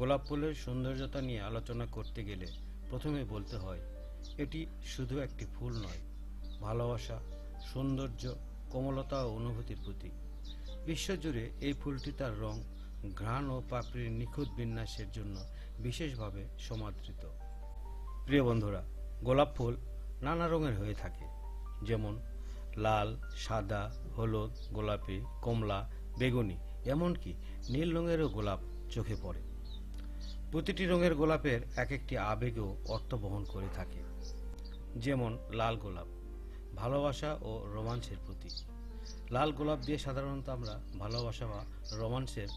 গোলাপ ফুলের সৌন্দর্যতা নিয়ে আলোচনা করতে গেলে প্রথমে বলতে হয়, এটি শুধু একটি ফুল নয়, ভালোবাসা, সৌন্দর্য, কোমলতা ও অনুভূতির প্রতীক। বিশ্বজুড়ে এই ফুলটি তার রং, ঘ্রাণ ও পাপড়ির নিখুঁত বিন্যাসের জন্য বিশেষভাবে সমাদৃত। প্রিয় বন্ধুরা, গোলাপ ফুল নানা রঙের হয়ে থাকে, যেমন লাল, সাদা, হলুদ, গোলাপি, কমলা, বেগুনি, এমনকি নীল রঙেরও গোলাপ চোখে পড়ে। প্রতিটি রঙের গোলাপের এক একটি আবেগও অর্থ বহন করে থাকে। যেমন লাল গোলাপ, ভালোবাসা ও রোমাঞ্চের প্রতীক। লাল গোলাপ দিয়ে সাধারণত আমরা ভালোবাসা বা রোমাঞ্চের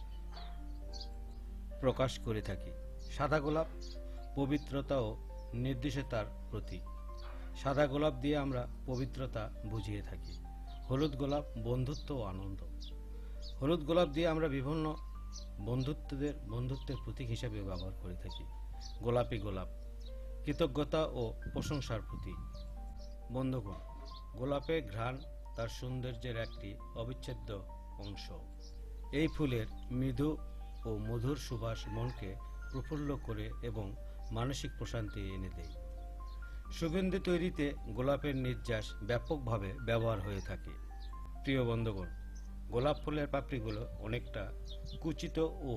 প্রকাশ করে থাকি। সাদা গোলাপ পবিত্রতা ও নির্দিষ্টতার প্রতীক। সাদা গোলাপ দিয়ে আমরা পবিত্রতা বুঝিয়ে থাকি। হলুদ গোলাপ বন্ধুত্ব ও আনন্দ। হলুদ গোলাপ দিয়ে আমরা বিভিন্ন বন্ধুত্বদের বন্ধুত্বের প্রতীক হিসেবে ব্যবহার করে থাকি। গোলাপি গোলাপ, কৃতজ্ঞতা ও প্রশংসার প্রতীক। বন্ধুগণ গোলাপের ঘ্রাণ তার সৌন্দর্যের একটি অবিচ্ছেদ্য অংশ। এই ফুলের মৃদু ও মধুর সুবাস মনকে প্রফুল্ল করে এবং মানসিক প্রশান্তি এনে দেয়। সুগন্ধি তৈরিতে গোলাপের নির্যাস ব্যাপকভাবে ব্যবহার হয়ে থাকে। প্রিয় বন্ধুগণ গোলাপ ফুলের পাপড়িগুলো অনেকটা কুচিত ও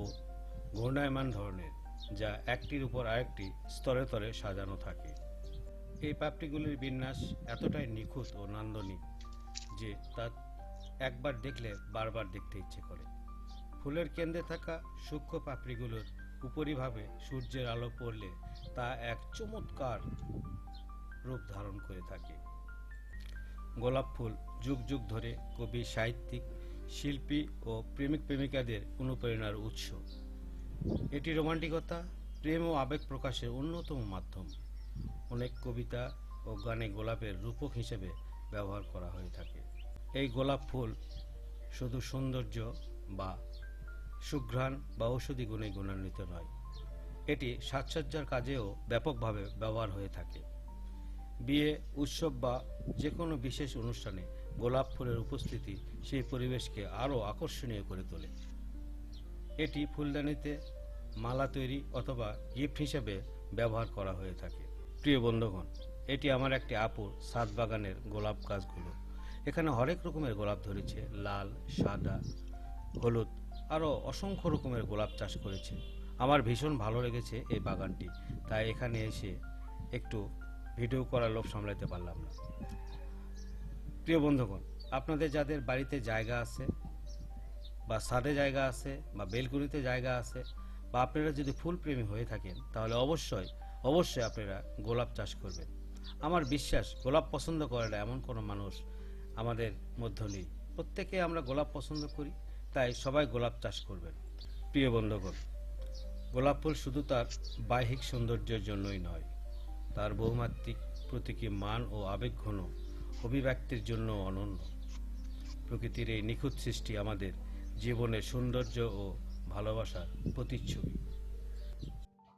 ঘূর্ণায়মান ধরনের, যা একটির উপর আরেকটি স্তরে স্তরে সাজানো থাকে। এই পাপড়িগুলির বিন্যাস এতটাই নিখুঁত ও নান্দনিক যে তা একবার দেখলে বারবার দেখতে ইচ্ছে করে। ফুলের কেন্দ্রে থাকা সূক্ষ্ম পাপড়িগুলোর উপরিভাবে সূর্যের আলো পড়লে তা এক চমৎকার রূপ ধারণ করে থাকে। গোলাপ ফুল যুগ যুগ ধরে কবি সাহিত্যিক শিল্পী ও প্রেমিক প্রেমিকাদের অনুপ্রেরণার উৎস। এটি রোমান্টিকতা, প্রেম ও আবেগ প্রকাশের অন্যতম মাধ্যম। অনেক কবিতা ও গানে গোলাপের রূপক হিসেবে ব্যবহার করা হয়ে থাকে। এই গোলাপ ফুল শুধু সৌন্দর্য বা সুঘ্রাণ বা ঔষধি গুণে গুণান্বিত নয়, এটি সাজসজ্জার কাজেও ব্যাপকভাবে ব্যবহার হয়ে থাকে। বিয়ে, উৎসব বা যে কোনো বিশেষ অনুষ্ঠানে গোলাপ ফুলের উপস্থিতি সেই পরিবেশকে আরও আকর্ষণীয় করে তোলে। এটি ফুলদানিতে মালা তৈরি অথবা গিফট হিসেবে ব্যবহার করা হয়ে থাকে। প্রিয় বন্ধুগণ, এটি আমার একটি আপুর সাত বাগানের গোলাপ গাছগুলো। এখানে হরেক রকমের গোলাপ ধরেছে, লাল, সাদা, হলুদ, আরও অসংখ্য রকমের গোলাপ চাষ করেছে। আমার ভীষণ ভালো লেগেছে এই বাগানটি, তাই এখানে এসে একটু ভিডিও করার লোভ সামলাতে পারলাম না। প্রিয় বন্ধুগণ, আপনাদের যাদের বাড়িতে জায়গা আছে, বা ছাদে জায়গা আছে, বা বেলকুনিতে জায়গা আছে, বা আপনারা যদি ফুল প্রেমী হয়ে থাকেন, তাহলে অবশ্যই অবশ্যই আপনারা গোলাপ চাষ করবেন। আমার বিশ্বাস, গোলাপ পছন্দ করে না এমন কোনো মানুষ আমাদের মধ্য নেই। প্রত্যেকে আমরা গোলাপ পছন্দ করি, তাই সবাই গোলাপ চাষ করবেন। প্রিয় বন্ধুগণ, গোলাপ ফুল শুধু তার বাহ্যিক সৌন্দর্যের জন্যই নয়, তার বহুমাত্রিক প্রতীকী মান ও আবেগঘন অভিব্যক্তির জন্য অনন্য। প্রকৃতির এই নিখুঁত সৃষ্টি আমাদের জীবনের সৌন্দর্য ও ভালোবাসার প্রতিচ্ছবি।